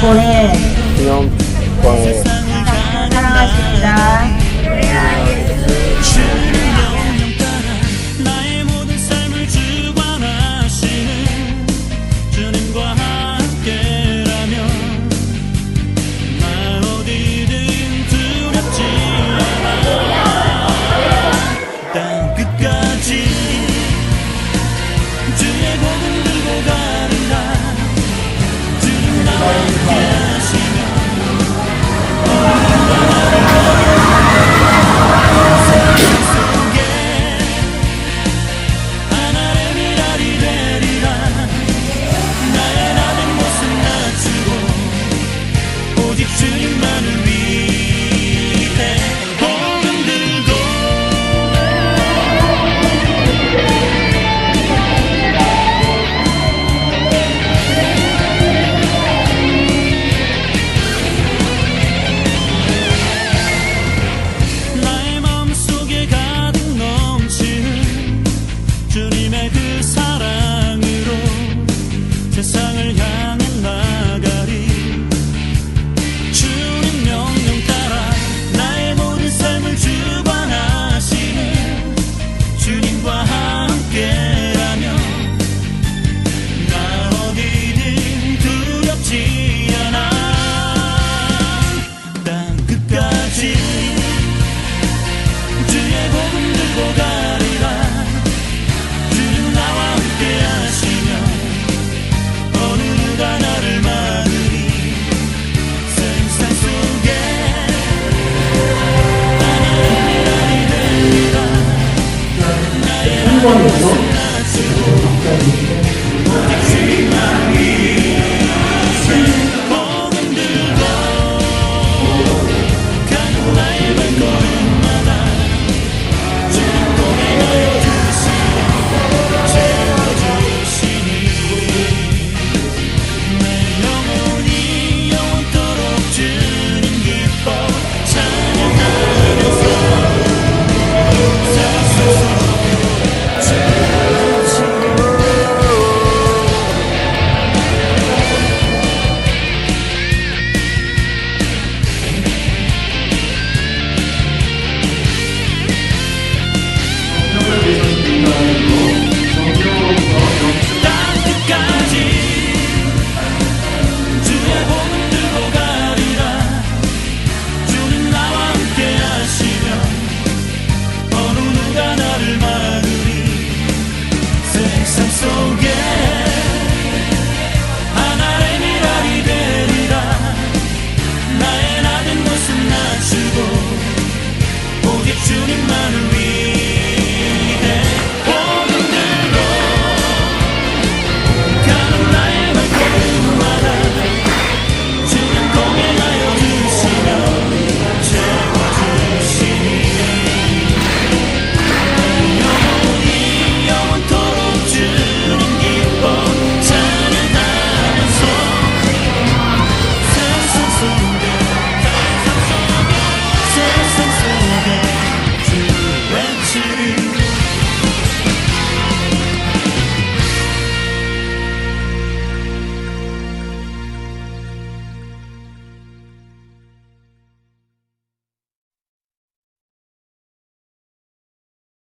보혜 기념 거에 사랑하십니다. 아, 주의 복음 들고 가리라. 주는 나와 함께 하시며 어느 가 나를 막으리. 세상 속에 나는 이 되리라. 나의